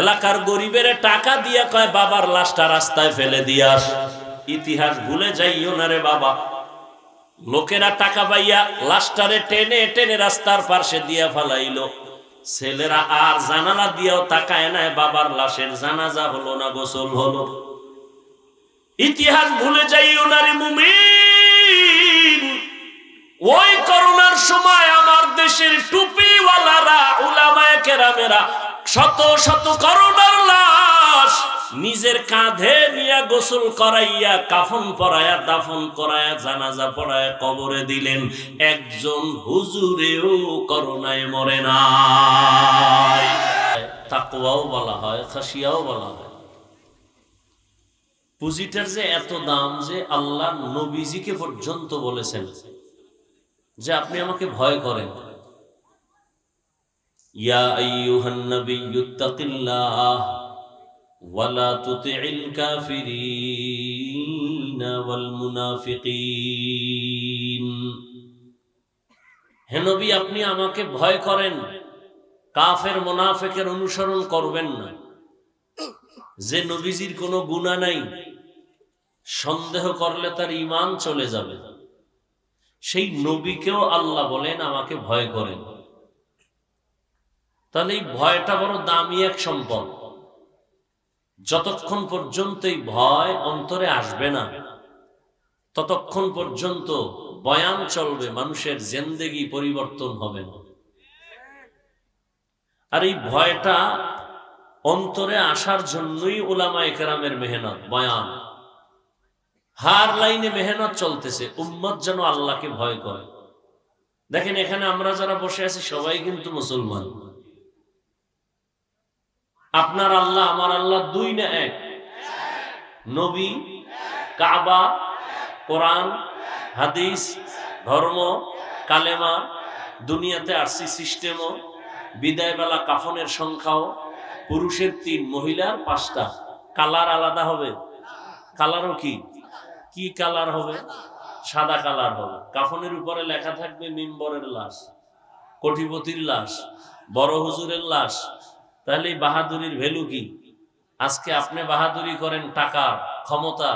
এলাকার গরিবের টাকা দিয়া কয়, বাবার লাশটা রাস্তায় ফেলে দিয়াস ইতিহাস ভুলে যাইও না রে বাবা। লোকেরা টাকা পাইয়া লাশটারে টেনে টেনে রাস্তার পাশে দিয়া ফালাইলো। ছেলেরা আর জানালা দিয়াও তাকায় নাই, বাবার লাশের জানাজা হলো না, গোসল হলো। ইতিহাস ভুলে যাইও না রে ওই করোনার সময় আমার দেশের টুপিওয়ালারা, উলামায়ে কেরামেরা শত শত করোনার লাশ নিজের কাঁধে নিয়ে গোসল করাইয়া, কাফন পরায়া, দাফন করায়া, জানাজা পড়ায়া কবরে দিলেন। একজন হুজুরেও করোনায় মরে না। তাকুয়াও বলা হয় খাসিয়াও বলা হয়। পুঁজিটার যে এত দাম যে আল্লাহ নবীজিকে পর্যন্ত বলেছেন যে আপনি আমাকে ভয় করেন। ইয়া আইয়ুহান নাবিয়্যু তাকিল্লাহ ওয়ালা তুতি'ল কাফিরিন ওয়াল মুনাফিকিন হে নবী, আপনি আমাকে ভয় করেন। কাফের, মুনাফিকের অনুসরণ করবেন না। যে নবীজির কোনো গুণা নাই, সন্দেহ করলে তার ইমান চলে যাবে। সেই নবীকেও আল্লাহ বলেন, আমাকে ভয় করেন। তাহলে এই ভয়টা বড় দামি এক সম্পদ। যতক্ষণ পর্যন্ত এই ভয় অন্তরে আসবে না, ততক্ষণ পর্যন্ত বয়ান চলবে, মানুষের জেন্দেগি পরিবর্তন হবে না। আর এই ভয়টা অন্তরে আসার জন্যই ওলামা একরামের মেহনত, বয়ান। হার লাইনে মেহনত চলতেছে, উম্মত যেন আল্লাহকে ভয় করে। দেখেন এখানে আমরা যারা বসে আছি, সবাই কিন্তু মুসলমান। আপনার আল্লাহ, আমার আল্লাহ দুই না এক? নবী, কাবা, কোরআন, হাদিস, ধর্ম, কালেমা, দুনিয়াতে আরসি সিস্টেমও, বিদায়বেলা কাফনের সংখ্যাও, পুরুষের তিন, মহিলার পাঁচটা। কালার আলাদা হবে? কালারও কি? কি কালার হবে? সাদা কালার হবে। কাফনের উপরে লেখা থাকবে মিম্বরের লাশ, কোটিপতির লাশ, বড় হুজুরের লাশ তাহলে এই বাহাদুরির ভ্যালু কি? আজকে আপনি বাহাদুরি করেন টাকা, ক্ষমতা।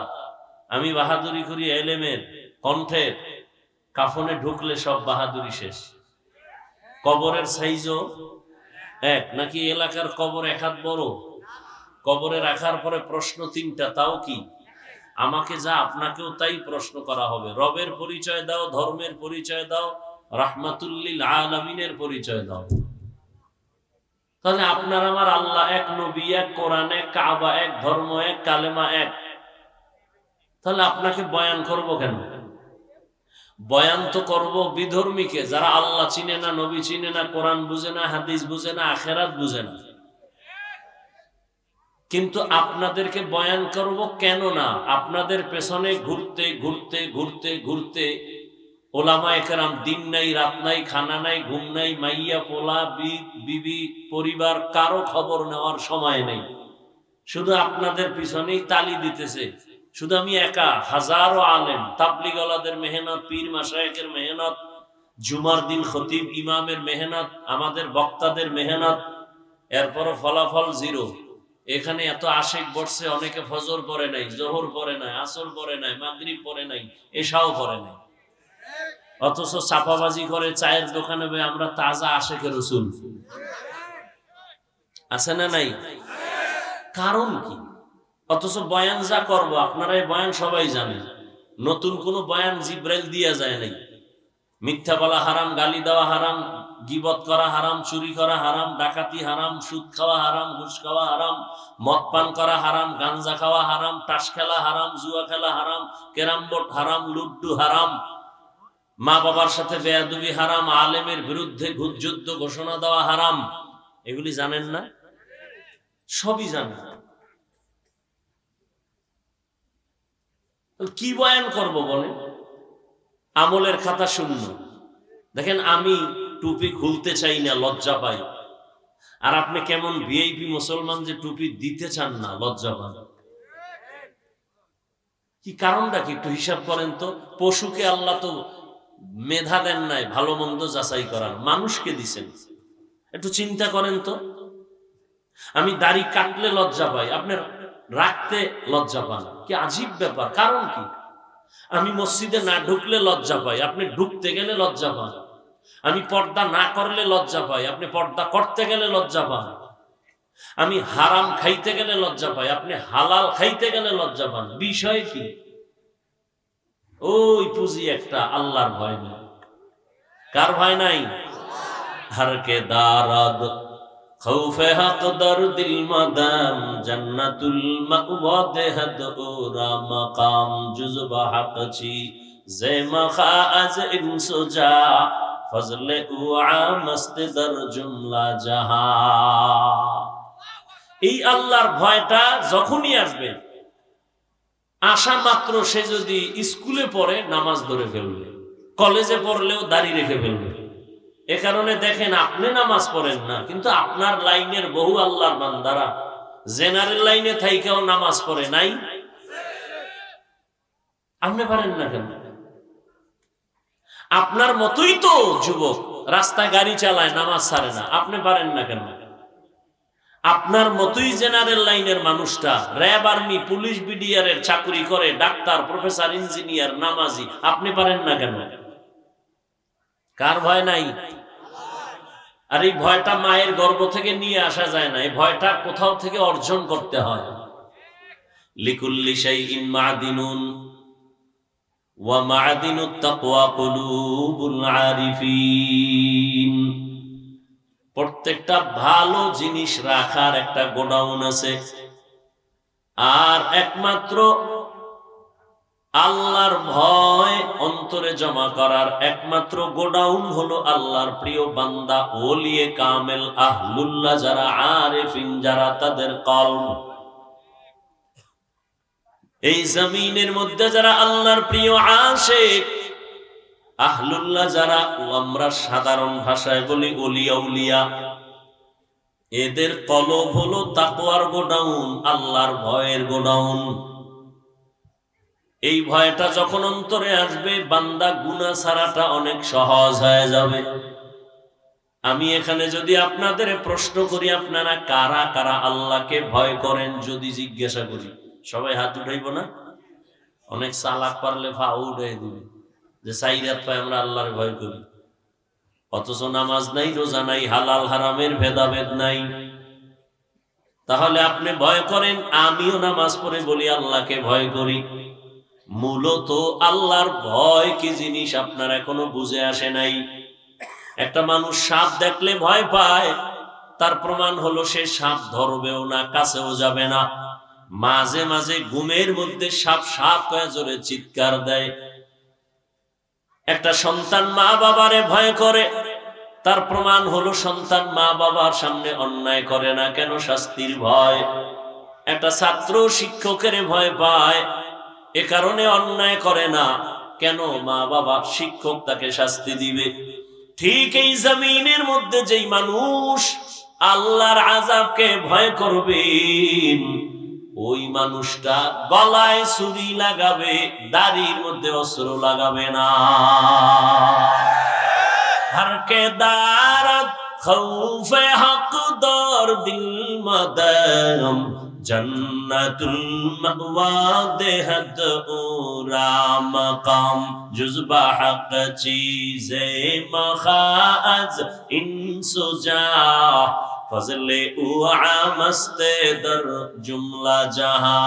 আমি বাহাদুরি করি এলেমের কণ্ঠের কাফনে ঢুকলে সব বাহাদুরি শেষ। কবরের সাইজও এক, নাকি এলাকার কবর এক হাত বড়? কবরে রাখার পরে প্রশ্ন তিনটা, তাও কি? আমাকে যা আপনাকেও তাই প্রশ্ন করা হবে। রবের পরিচয় দাও, ধর্মের পরিচয় দাও, রাহমাতুল্লিল আলমিনের পরিচয় দাও। তাহলে আপনার আমার আল্লাহ এক নবী, এক কোরআন, এক কাবা, এক ধর্ম, এক কালেমা, এক। তাহলে আপনাকে বয়ান করব কেন? বয়ান তো করব বিধর্মীকে, যারা আল্লাহ চিনে না, নবী চিনে না, কোরআন বুঝে না, হাদিস বুঝে না, আখেরাত বুঝে না। কিন্তু আপনাদেরকে বয়ান করব কেন না? আপনাদের পেছনে ঘুরতে ঘুরতে ঘুরতে ঘুরতে ওলামা একরাম দিন নাই, রাত নাই, খানা নাই, ঘুম নাই, মাইয়া, পোলা বিবি, পরিবার, কারও খবর নেওয়ার সময় নেই। শুধু আপনাদের পিছনেই তালি দিতেছে। শুধু আমি একা, হাজারো আলেম, তাবলিগলাদের মেহনত, পীর মাসায়কের মেহনত, জুমার দিন খতিব ইমামের মেহনত, আমাদের বক্তাদের মেহনত, এরপরও ফলাফল জিরো। এখানে এত আশেক বসছে, অনেকে ফজর পরে নাই, জোহর পরে নাই, আসর পরে নাই, মাগরিব পরে নাই এসাও পরে নাই। অথচ চাপাবাজি করে চায়ের দোকানে আমরা তাজা আশেকে রসুল আছে না নাই? কারণ কি? অথচ বয়ান যা করব, আপনারা বয়ান সবাই জানেন। নতুন কোন বয়ান জিব্রাইল দিয়া যায় নাই। মিথ্যা বলা হারাম, গালি দেওয়া হারাম, গিবত করা হারাম, চুরি করা হারাম, ডাকাতি হারাম, সুদ খাওয়া হারাম, ঘুষ খাওয়া হারাম, মদ পান করা হারাম, গাঞ্জা খাওয়া হারাম তাস খেলা হারাম, জুয়া খেলা হারাম, ক্যারাম বোর্ড হারাম, লুড্ডু হারাম। মা বাবার সাথে বেয়াদুবি হারাম, আলেমের বিরুদ্ধে যুদ্ধ ঘোষণা দেওয়া হারাম, এগুলি জানেন না? সবই জানেন। কি বয়ান করব বলে আমলের খাতা শূন্য। দেখেন, আমি টুপি খুলতে চাই না, লজ্জা পাই। আর আপনি কেমন ভিআইপি মুসলমান যে টুপি দিতে চান না, লজ্জা পান। কি কারণটা কি? একটু হিসাব করেন তো। পশুকে আল্লাহ তো মেধা দেন নাই, ভালো মন্দ যাচাই করার। মানুষকে দিছেন। একটু চিন্তা করেন তো। আমি দাড়ি কাটলে লজ্জা পাই আপনি রাখতে লজ্জা পান। কি আজীব ব্যাপার, কারণ কি? আমি মসজিদে না ঢুকলে লজ্জা পাই, আপনি ঢুকতে গেলে লজ্জা পান। আমি পর্দা না করলে লজ্জা পাই, আপনি পর্দা করতে গেলে লজ্জা পান। আমি হারাম খাইতে গেলে লজ্জা পাই, আপনি হালাল খাইতে গেলে লজ্জা পান। বিষয় কি? ওই পুঁজি একটা আল্লাহর ভয় নাই কার ভয় নাই? হারকে দারদ। খৌফে হক দর দিল মাদাম, জান্নাতুল মাকওয়া দেহদ ওরা মাকাম, জুজব হক ছি। জে মখা আজ ইনসো যা, ফজলে উআ মস্তে দর জুমলা জাহা। এই আল্লাহর ভয়টা যখনই আসবে আসা মাত্র সে যদি স্কুলে পড়ে, নামাজ ধরে ফেলবে। কলেজে পড়লেও দাড়ি রেখে ফেলবে। এ কারণে দেখেন, আপনি নামাজ পড়েন না, কিন্তু আপনার লাইনের বহু আল্লাহর বান্দারা জেনারেল লাইনে থাইকেও নামাজ পড়ে নাই। আপনি পারেন না কেন? আপনার মতোই তো যুবক, রাস্তায় গাড়ি চালায়, নামাজ ছাড়ে না। আপনি পারেন না কেন? আপনার মতোই জেনারেল লাইনের মানুষটা, র্যাব আর্মি, পুলিশ বিডিআরের চাকরি করে, ডাক্তার, প্রফেসর, ইঞ্জিনিয়ার, নামাজি, আপনি পারেন না কেন? কার ভয় নাই? আর এই ভয়টা মায়ের গর্ভ থেকে নিয়ে আসা যায় না, এই ভয়টা কোথাও থেকে অর্জন করতে হয়। লিকুল্লি শাইইন মাদিনুন ওয়া মাদিনুত তাকওয়া কুলুবুল আরিফিন। প্রত্যেকটা ভালো জিনিস রাখার একটা গোডাউন আছে। আর একমাত্র আল্লাহর ভয় অন্তরে জমা করার একমাত্র গোডাউন হলো আল্লাহর প্রিয় বান্দা, ওলিয়ে কামেল, আহলুল্লাহ যারা আরেফিন, যারা তাদের কলম। এই জমিনের মধ্যে যারা আল্লাহর প্রিয় আশেক আহলুল্লাহ যারা, ও আমরা সাধারণ ভাষায় বলি ওলিয়া উলিয়া। এদের কলব হলো তাকওয়ার গোডাউন, আল্লাহর ভয়ের গোডাউন। এই ভয়টা যখন অন্তরে আসবে, বান্দা গুনা ছাড়াটা অনেক সহজ হয়ে যাবে। আমি এখানে যদি আপনাদের প্রশ্ন করি, আপনারা কারা কারা আল্লাহকে ভয় করেন যদি জিজ্ঞাসা করি? সবাই হাত উঠাইব না? অনেক চালাক পারলে ফা উঠাই দিবে। যে সাইরাত পায় আমরা আল্লাহর ভয় করি। অথচ নামাজ নাই, রোজা নাই, হালাল, হারামের ভেদাভেদ নাই। তাহলে আপনি ভয় করেন, আমিও নামাজ পড়ে বলি, আল্লাহকে ভয় করি। মূলত আল্লাহর ভয় কি জিনিস আপনার এখনও বুঝে আসে নাই। একটা মানুষ সাপ দেখলে ভয় পায়, তার প্রমাণ হলো সে সাপ ধরবেও না, কাছেও যাবে না। মাঝে মাঝে ঘুমের মধ্যে সাপ সাপ কয়ে জোরে চিৎকার দেয়। একটা সন্তান মা বাবারে ভয় করে, তার প্রমাণ হলো সন্তান মা বাবার সামনে অন্যায় করে না কেন শাস্তির ভয়। একটা ছাত্র শিক্ষকের ভয় পায়, এ কারণে অন্যায় করে না, কেন মা বাবা শিক্ষক তাকে শাস্তি দিবে? ঠিক এই জমিনের মধ্যে যেই মানুষ আল্লাহর আজাবকে ভয় করবেন ওই মানুষটা গলায় ছুরি লাগাবে, দাড়ির মধ্যে অস্ত্র লাগাবে না। হরকে দারত খৌফে হক দর দিল মাওয়া মকাম। জুজবা হক চীজে মখাজ ইনসুজা ফজলে উআ মস্তে দর জুমলা জাহা।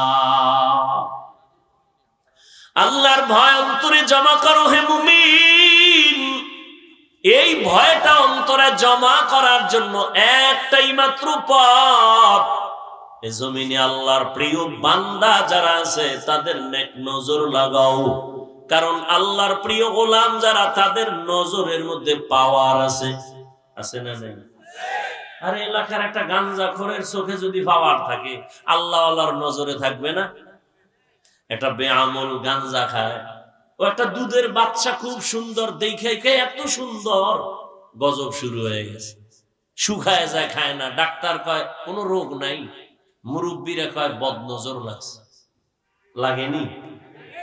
আল্লাহর ভয় অন্তরে জমা করো হে মুমিন। এই ভয়টা অন্তরে জমা করার জন্য একটাই মাত্র পথ। এ জমিনে আল্লাহর প্রিয় বান্দা যারা আছে, তাদের নেক নজর লাগাও। কারণ আল্লাহর প্রিয় গোলাম যারা, তাদের নজরের মধ্যে পাওয়ার আছে। আছে না নেই? আর এলাকার একটা গাঞ্জা খোরের চোখে যদি পাওয়ার থাকে আল্লাহ আল্লাহর নজরে থাকবে না? একটা বেআমল গাঞ্জা খায়। ও একটা দুধের বাচ্চা খুব সুন্দর, দেখে এত সুন্দর? গজব শুরু হয়ে গেছে। শুকায় যায়, খায় না। ডাক্তার কয়, কোনো রোগ নাই। মুরব্বীরা কয়, বদনজর লাগছে। লাগেনি?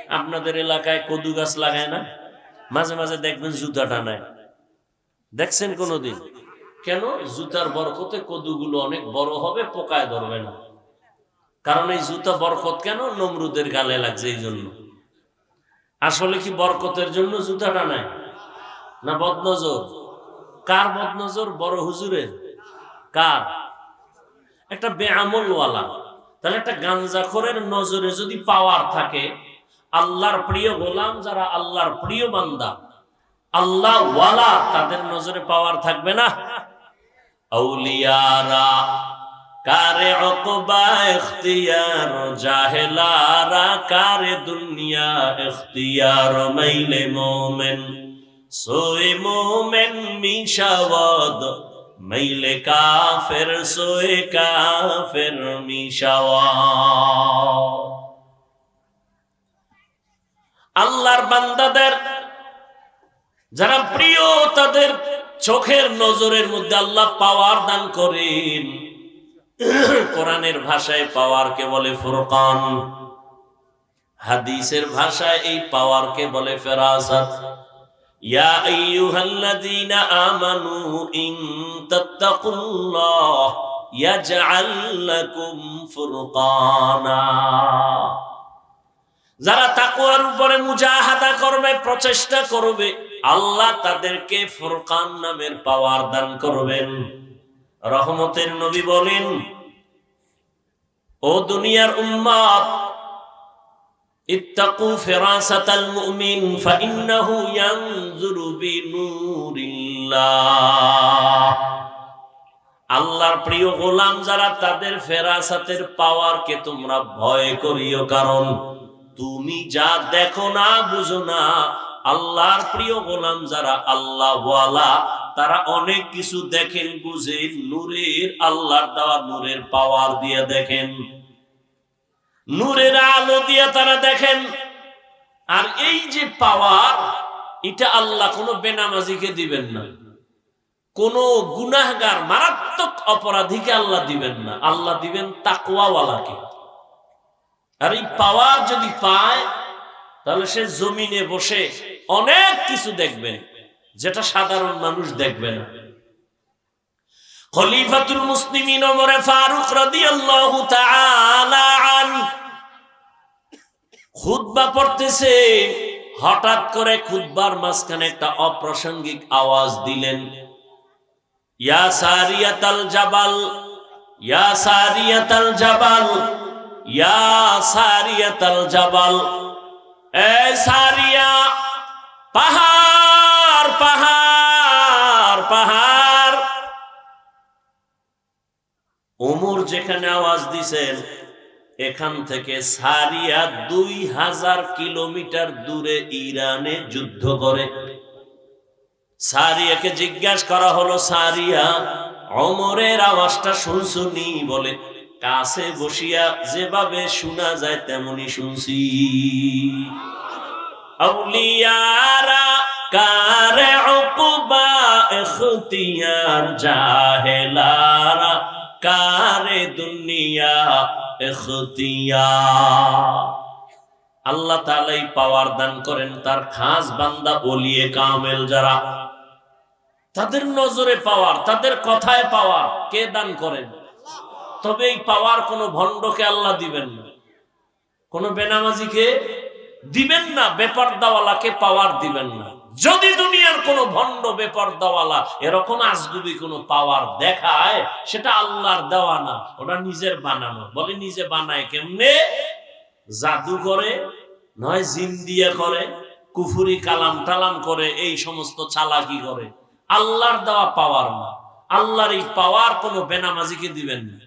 আপনাদের এলাকায় কদু গাছ লাগায় না? মাঝে মাঝে দেখবেন জুতা টানায় দেখছেন কোনোদিন? কেন? জুতার বরকতে কদুগুলো অনেক বড় হবে, পোকায় ধরবে না। কারণ এই জুতা বরকত কেন? নমরুদের গালে লাগছে এই জন্য। আসলে কি বরকতের জন্য জুতাটা নাই? না বদনজর? কার বদনজর? বড় হুজুরের। কার? একটা বেআমলওয়ালা। তাহলে একটা গাঞ্জাখোরের নজরে যদি পাওয়ার থাকে, আল্লাহর প্রিয় গোলাম যারা আল্লাহর প্রিয় বান্দা আল্লাহ ওয়ালা তাদের নজরে পাওয়ার থাকবে না? আউলিয়ারা, কারে অকবা ইখতিয়ার, জাহেলারা, কারে দুনিয়া ইখতিয়ার, মাইলে মোমেন সোয়ে মোমেন মিশাওয়াদ, মাইলে কাফের সোয়ে কাফের মিশাওয়াদ। আল্লাহর বান্দাদের যারা প্রিয়, তাদের চোখের নজরের মধ্যে আল্লাহ পাওয়ার দান করেন। কোরআনের ভাষায় পাওয়ারকে বলে ফুরকান। হাদিসের ভাষায় এই পাওয়ারকে বলে ফেরাসাত ইয়া আইয়ুহাল্লাযীনা আমানু ইন তাত্তাকুল্লাহ ইয়াজআল লাকুম ফুরকানা। যারা তাকুয়ার উপরে মুজাহাদা করবে, প্রচেষ্টা করবে আল্লাহ তাদেরকে ফুরকান নামের পাওয়ার দান করবেন। রহমতের নবী বলেন, ও দুনিয়ার উম্মাত ইত্তাকু মুমিন ইয়ানজুরু আল্লাহর প্রিয় গোলাম যারা, তাদের ফেরাসাতের পাওয়ারকে তোমরা ভয় করিও, কারণ তুমি যা দেখো না, বুঝো না আল্লাহর প্রিয় গোলাম যারা আল্লাহ তারা অনেক কিছু দেখেন, বুঝেন, নূরের আল্লাহর দেওয়া নূরের পাওয়ার দিয়ে দেখেন। নূরের আলো দিয়ে তারা দেখেন। আর এই যে পাওয়ার, এটা আল্লাহ কোনো বেনামাজিকে দিবেন না। কোন গুনাহগার, মারাত্মক অপরাধীকে আল্লাহ দিবেন না। আল্লাহ দিবেন তাকওয়াওয়ালাকে। আর এই পাওয়ার যদি পায়, তাহলে সে জমিনে বসে অনেক কিছু দেখবে যেটা সাধারণ মানুষ দেখবে না। খলিফাতুল মুসলিমিন ওমরে ফারুক রাদিয়াল্লাহু তাআলা আন খুতবা পড়তেছে। হঠাৎ করে খুতবার মাঝখানে একটা অপ্রাসঙ্গিক আওয়াজ দিলেন। ইয়া সারিয়াতাল জাবাল, ইয়া সারিয়াতাল জাবাল, ইয়া সারিয়াতাল জাবাল। এ সারিয়া পাহাড় পাহাড় পাহাড়। ওমর যেখানে আওয়াজ দিছেন, এখান থেকে সারিয়া দুই হাজার কিলোমিটার দূরে ইরানে যুদ্ধ করে। সারিয়াকে জিজ্ঞাসা করা হলো, সারিয়া অমরের আওয়াজটা শুনছুনি বলে, কাছে বসিয়া যেভাবে শোনা যায় তেমনি শুনছি। আউলিয়ারা কারে ইখতিয়ার জাহেলারা কারে দুনিয়া আল্লাহ তাআলাই পাওয়ার দান করেন, তার খাস বান্দা বলিয়ে কামেল যারা। তাদের নজরে পাওয়ার, তাদের কথায় পাওয়ার, কে দান করেন? তবে এই পাওয়ার কোন ভণ্ডকে আল্লাহ দিবেন না। কোন বেনামাজিকে দিবেন না, বেপর্দাওয়ালাকে পাওয়ার দিবেন না। যদি দুনিয়ার কোন ভণ্ড বেপর্দাওয়ালা এরকম আজগুবি কোন পাওয়ার দেখায়, সেটা আল্লাহর দেওয়া না, ওটা নিজের বানানো। বলে নিজে বানায় কেমনে? জাদু করে, নয় জিন দিয়ে করে, কুফুরি কালাম টালাম করে, এই সমস্ত চালাকি করে। আল্লাহর দেওয়া পাওয়ার না। আল্লাহর এই পাওয়ার কোনো বেনামাজিকে দিবেন না।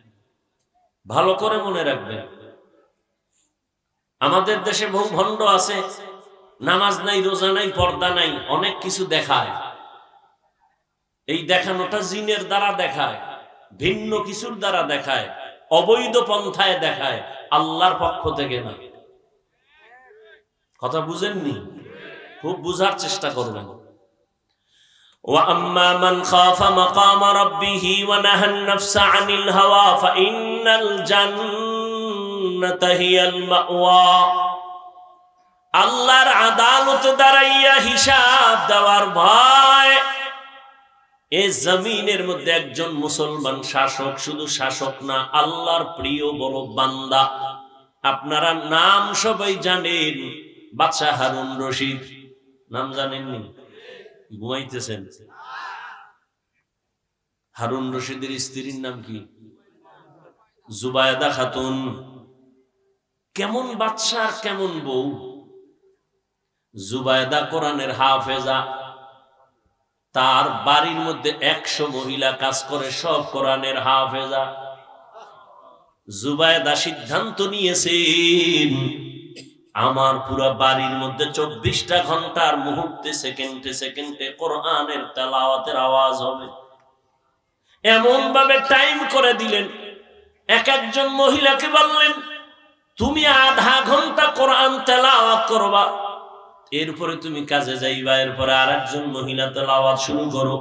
ভালো করে মনে রাখবেন। আমাদের দেশে বহু ভণ্ড আছে নামাজ নাই রোজা নাই পর্দা নাই অনেক কিছু দেখায় এই দেখানোটা জিনের দ্বারা দেখায় ভিন্ন কিছুর দ্বারা দেখায় অবৈধ পন্থায় দেখায় আল্লাহর পক্ষ থেকে না কথা বুঝেননি খুব বুঝার চেষ্টা করবেন وأما من خاف مقام ربه ونهى النفس عن الهوى فإن الجنة هي المأوى আল্লাহর আদালত দাঁড়াইয়া হিসাব দেওয়ার ভয়। এই জমিনের মধ্যে একজন মুসলমান শাসক, শুধু শাসক না, আল্লাহর প্রিয় বড় বান্দা। আপনারা নাম সবাই জানেন, বাদশাহ হারুন রশিদ। নাম জানেননি? ঘুমাইতেছেন। হারুন রশিদের স্ত্রীর নাম কি? জুবায়দা খাতুন। কেমন বাচ্চা কেমন বউ? জুবায়দা কোরআনের হাফেজা, তার বাড়ির মধ্যে একশো মহিলা কাজ করে, সব কোরআনের হাফেজা। জুবায়দা সিদ্ধান্ত নিয়েছেন, আমার পুরো বাড়ির মধ্যে চব্বিশটা ঘণ্টার মুহূর্তে, সেকেন্ডে সেকেন্ডে কোরআনের তেলাওয়াতের আওয়াজ হবে। এমন ভাবে টাইম করে দিলেন। এক একজন মহিলাকে বললেন তুমি আধা ঘণ্টা কোরআন তেলাওয়াত করবা, এরপরে তুমি কাজে যাইবা, এরপরে আর একজন মহিলা তেলাওয়াত শুরু করো।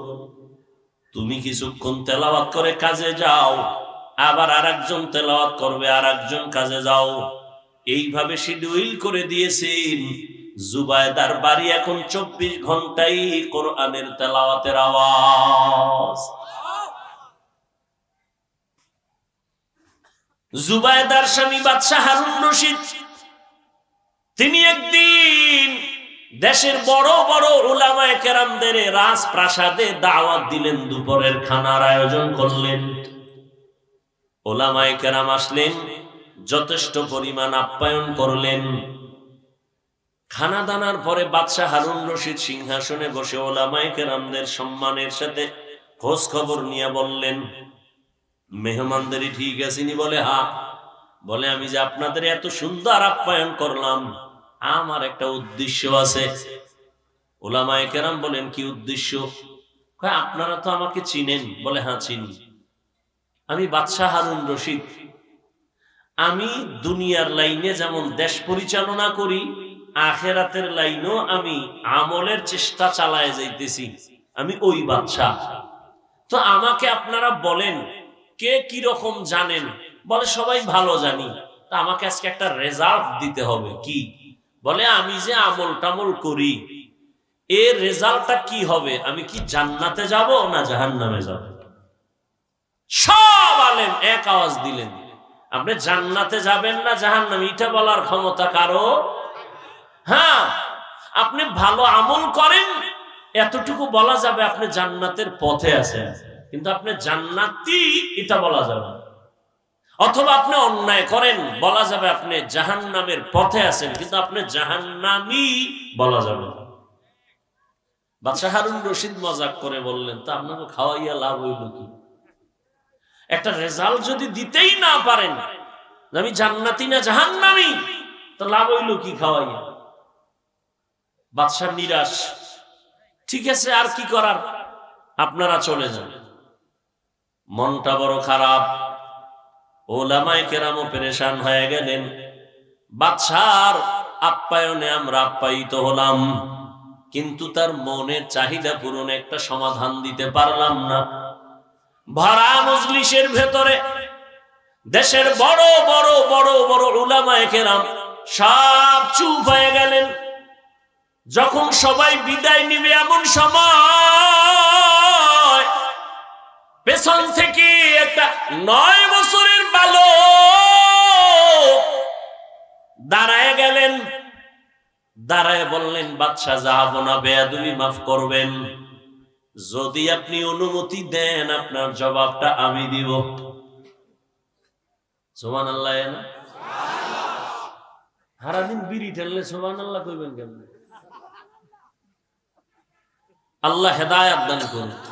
তুমি কিছুক্ষণ তেলাওয়াত করে কাজে যাও, আবার আর একজন তেলাওয়াত করবে আর একজন কাজে যাও। এইভাবে শিডিউল করে দিয়েছেন। জুবায়দার বাড়ি এখন চব্বিশ ঘন্টাই কোরআনের তেলাওয়াতের আওয়াজ। জুবায়দার স্বামী বাদশাহ হারুন রশিদ। তিনি একদিন দেশের বড় বড় ওলামায় কেরামদের রাজপ্রাসাদে দাওয়াত দিলেন, দুপুরের খানার আয়োজন করলেন। ওলামায় কেরাম আসলেন, যথেষ্ট পরিমাণ আপ্যায়ন করলেন। খানা দানার পরে বাদশাহ হারুন রশিদ সিংহাসনে বসে ওলামায় কেরামদের সম্মানের সাথে খোঁজ খবর নিয়ে বললেন মেহমানদেরই ঠিক আছেনি বলে, হা। বলে, আমি যে আপনাদের এত সুন্দর আপ্যায়ন করলাম, আমার একটা উদ্দেশ্য আছে। ওলামায়ে কেরাম বলেন, কি উদ্দেশ্য? আপনারা তো আমাকে চিনেন। বলে হ্যাঁ চিনি। আমি বাদশাহ হারুন রশিদ। আমি দুনিয়ার লাইনে যেমন দেশ পরিচালনা করি, আখেরাতের লাইনও আমি আমলের চেষ্টা চালায় যাইতেছি। আমি ওই বাদশাহ। তো আমাকে আপনারা বলেন কে কি রকম জানেন? বলে, সবাই ভালো জানি। তা আমাকে আজকে একটা রেজাল্ট দিতে হবে। কি? বলে, আমি যে আমল টামল করি এর রেজাল্টটা কি হবে? আমি কি জান্নাতে যাব না জাহান্নামে যাব? সব আলেম এক আওয়াজ দিলেন, আপনি জান্নাতে যাবেন না জাহান্নামে? এটা বলার ক্ষমতা কারও? হ্যাঁ আপনি ভালো আমল করেন, এতটুকু বলা যাবে আপনি জান্নাতের পথে আছেন। কিন্তু আপনি জান্নাতি, এটা বলা যাবে। অথবা আপনি অন্যায় করেন, বলা যাবে আপনি জাহান্নামের পথে আছেন, কিন্তু আপনি জাহান্নামি বলা যাবে বাদশাহ হারুন রশিদ মজাক করে বললেন, তা আপনাকে খাওয়াইয়া লাভ হইল কি? একটা রেজাল্ট যদি দিতেই না পারেন আমি জান্নাতি না জাহান্নামি, তো লাভ হইল কি খাওয়াইয়া? বাদশাহ নিরাশ, ঠিক আছে, আর কি করার? আপনারা চলে যান। মনটা বড় খারাপ। ওলামায় কেরামও পেরেশান হয়ে গেলেন। বাদশার আপ্যায়নে আমরা আপ্যায়িত হলাম। কিন্তু তার মনের চাহিদা পূরণে একটা সমাধান দিতে পারলাম না। ভরা মজলিসের ভেতরে দেশের বড় বড় বড় বড় উলামায়ে কেরাম সব চুপ হয়ে গেলেন। যখন সবাই বিদায় নিবে এমন সময় পেছন থেকে একটা নয় বছরের বালক দাঁড়ায় গেলেন। দাঁড়ায় বললেন, বাদশাহ যাব না, বেয়াদুবি মাফ করবেন। যদি আপনি অনুমতি দেন, আপনার জবাবটা আমি দিব। সোমান আল্লাহ না? সারাদিন বিড়ি ঠেললে সোমান আল্লাহ কইবেন কেমন? আল্লাহ হেদায়াত দান করুন।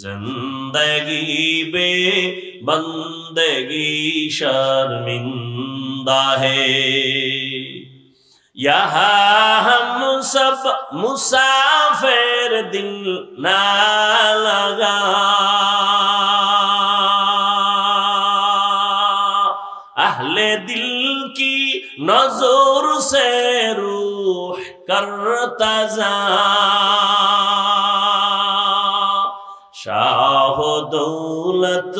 زندگی بے بندگی شرمندہ ہے یہاں ہم سب مسافر دل نہ لگا اہل دل کی نظر سے روح کر تذا دولت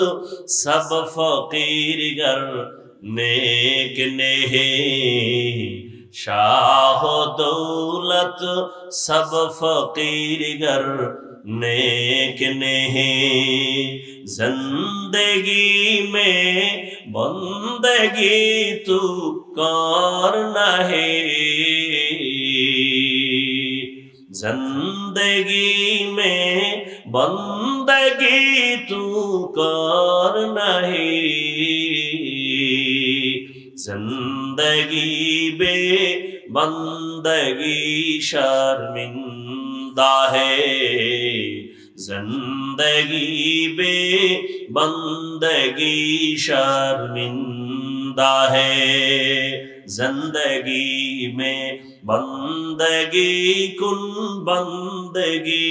سب فقیر گر نیک نہیں۔ شاہ دولت، سب فقیر گر نیک نہیں۔ زندگی میں بندگی تو کار نہیں۔ زندگی میں بندگی تو کر نہیں۔ زندگی بے بندگی شرمندہ ہے۔ زندگی بے بندگی شرمندہ ہے۔ زندگی میں বন্দগি কুন বন্দগি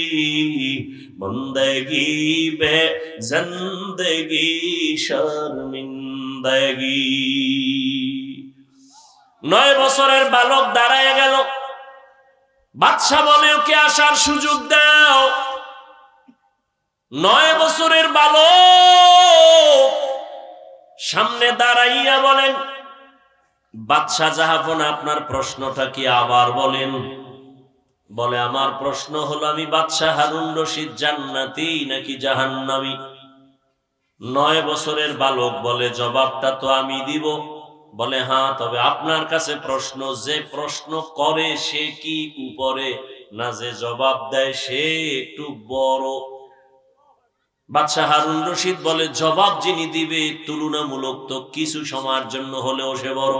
বন্দগি বে জন্দগি শর্মিন্দগি। নয় বছরের বালক দাঁড়ায় গেল। বাদশা বলে, ওকে আসার সুযোগ দাও। নয় বছরের বালক সামনে দাঁড়াইয়া বলেন বাদশাহ জাহাপন আপনার প্রশ্নটা কি আবার বলেন? বলে, আমার প্রশ্ন হলো, আমি বাদশাহ হারুন রশিদ জান্নাতি নাকি জাহান্নামি? নয় বছরের বালক বলে, জবাবটা তো আমি দিব। বলে হ্যাঁ তবে আপনার কাছে প্রশ্ন, যে প্রশ্ন করে সে কি উপরে? না, যে জবাব দেয় সে একটু বড়। বাদশাহ হারুন রশিদ বলে, জবাব যিনি দিবে, তুলনামূলক তো কিছু সময়ের জন্য হলেও সে বড়।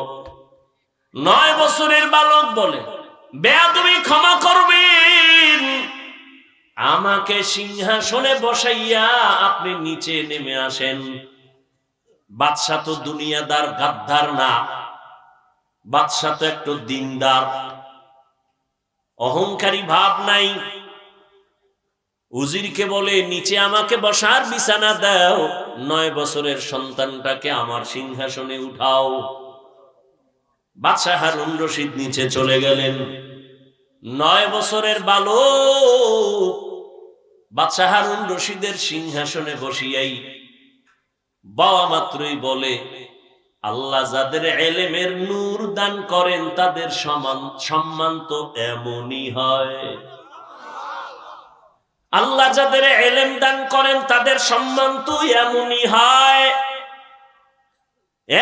নয় বছরের বালক বলে, বেয়াদবি ক্ষমা করবেন। আমাকে সিংহাসনে বসাইয়া আপনি নিচে নেমে আসেন। বাদশা তো দুনিয়াদার গাদ্দার না। বাদশা তো একটু দিনদার। অহংকারী ভাব নাই। উজিরকে বলে, নিচে আমাকে বসার বিছানা দাও, নয় বছরের সন্তানটাকে আমার সিংহাসনে উঠাও। বাদশাহ হারুন রশিদ নিচে চলে গেলেন। নয় বছরের বালক বাদশাহ হারুন রশিদের সিংহাসনে বসিয়াই বাবা মাত্রই বলে, আল্লাহ যাদের এলেমের নূর দান করেন, তাদের সমান সম্মান তো এমনই হয়। আল্লাহ যাদের এলেম দান করেন, তাদের সম্মান তো এমনই হয়।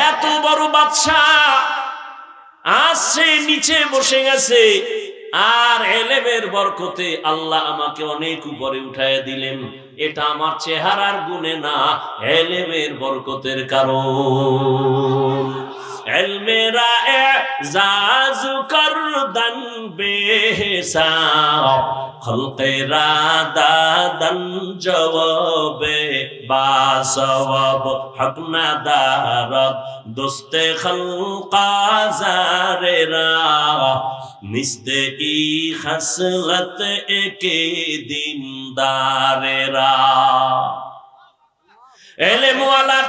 এত বড় আজ সে নিচে বসে গেছে, আর এলেমের বরকতে আল্লাহ আমাকে অনেক উপরে উঠায় দিলেন। এটা আমার চেহারার গুণে না, এলেমের বরকতের কারণ। এলমেরা এজাজ করদন বেহিসাব খলকেরা দাদন জবাবে বাসওয়াব হক না দারত দোস্তে খলকা জারেরা নিস্তে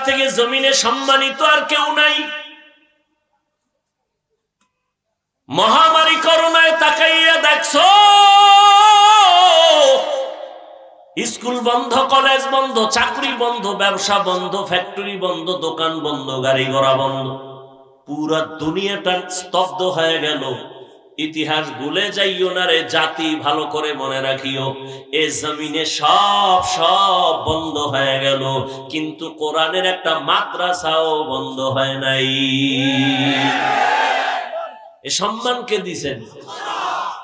থেকে জমিনে সম্মানিত আর কেউ নাই। মহামারী করোনায় তাকাইয়া দেখছ? স্কুল বন্ধ, কলেজ বন্ধ, চাকরি বন্ধ, ব্যবসা বন্ধ, ফ্যাক্টরি বন্ধ, দোকান বন্ধ, গাড়ি ঘোড়া বন্ধ। পুরা দুনিয়াটা স্তব্ধ হয়ে গেল। ইতিহাস ভুলে যাইও না রে, জাতি ভালো করে মনে রাখিও। এ জমিনে সব সব বন্ধ হয়ে গেল। কিন্তু কোরআনের একটা মাদ্রাসাও বন্ধ হয় নাই। এ সম্মানকে দিছেন।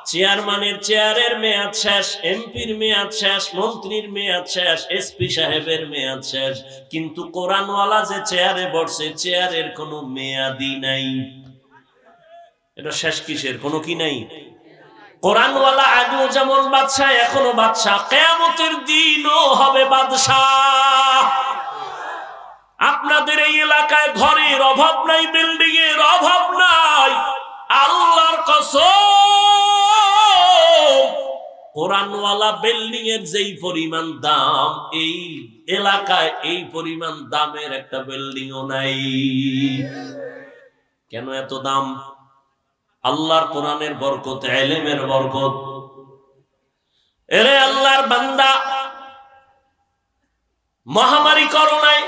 চেয়ারম্যানের চেয়ারের মেয়াদ শেষ, এমপির মেয়াদ শেষ, মন্ত্রীর মেয়াদ শেষ, এসপি সাহেবের মেয়াদ শেষ। কিন্তু কোরআনওয়ালা যে চেয়ারে বসছে চেয়ারের কোনো মেয়াদি নাই। এটা শেষ কিসের? কোনো কি নাই? কোরআনওয়ালা আগেও যেমন বাদশাহ, এখনও বাদশাহ। কেয়ামতের দিনও হবে বাদশাহ। আপনাদের এই এলাকায় ঘরের অভাব নাই বিল্ডিং এর অভাব নাই। আল্লাহর কসম, কোরআনওয়ালা বিল্ডিং এর যেই পরিমাণ দাম, এই এলাকায় এই পরিমাণ দামের একটা বিল্ডিংও নাই। কেন এত দাম? আল্লাহর কোরআনের বরকত, এলেমের বরকত। এরে আল্লাহর বান্দা, মহামারী করোনায়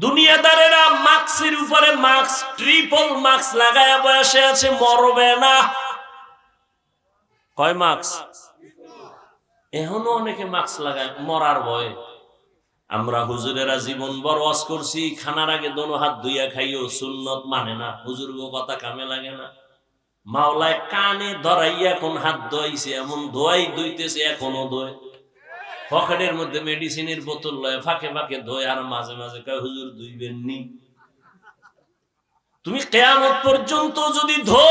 দুনিয়াদারেরা মাস্কের উপরে মাস্ক ট্রিপল মাস্ক লাগায় বসে আছে, মরবে না। কয় মাস্ক? এখনও অনেকে মাস্ক লাগায়, মরার ভয়ে। আমরা হুজুরেরা জীবন বড় করছি, খানার আগে দোনো হাত ধুইয়া খাইও, সুন্নত মানে না হুজুর গো কথা কামে লাগে না। মাওলায় কানে ধরাইয়া এখন হাত ধোয়াইছে, এমন ধোয়াই ধুইতেছে, এখনও ধোয়। পকেটের মধ্যে মেডিসিনের বোতল লয় ফাঁকে ফাঁকে ধোয় আর মাঝে মাঝে কয়, হুজুর, ধুইবেন নি? তুমি কেয়ামত পর্যন্ত যদি ধো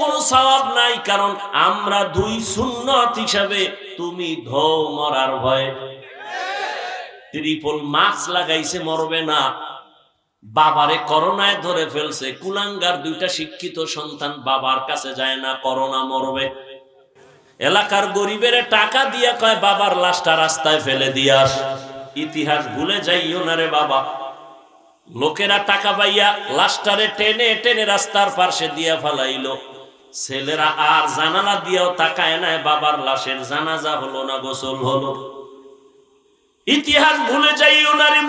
কোনো সওয়াব নাই, কারণ আমরা দুই সুন্নত হিসাবে তুমি ধো মরার ভয়। ত্রিপল মাস্ক লাগাইছে, মরবে না। বাবারে করোনায় ধরে ফেলছে, কুলাঙ্গার দুইটা শিক্ষিত সন্তান বাবার কাছে যায় না, করোনা মরবে। এলাকার গরিবের টাকা দিয়ে কয়, বাবার লাশটা রাস্তায় ফেলে দিয়াস ইতিহাস ভুলে যাইও না রে বাবা। লোকেরা টাকা পাইয়া লাশটারে টেনে টেনে রাস্তার পাশে দিয়া ফালাইলো। ছেলেরা আর জানালা দিয়েও তাকায় নাই, বাবার লাশের জানাজা হলো না, গোসল হলো। ইতিহাস ভুলে যাইও না রে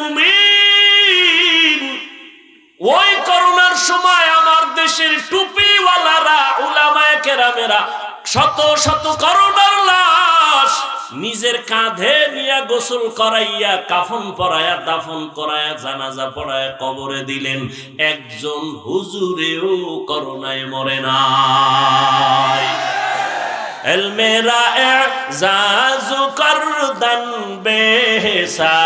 ওই করোনার সময় আমার দেশের টুপিওয়ালারা, উলামায়ে কেরামেরা শত শত করোনার লাশ নিজের কাঁধে নিয়ে গোসল করাইয়া, কাফন পরায়া, দাফন করায়া, জানাজা পড়ায় কবরে দিলেন। একজন হুজুরেও করোনায় মরে না মেরা জাজু বেসা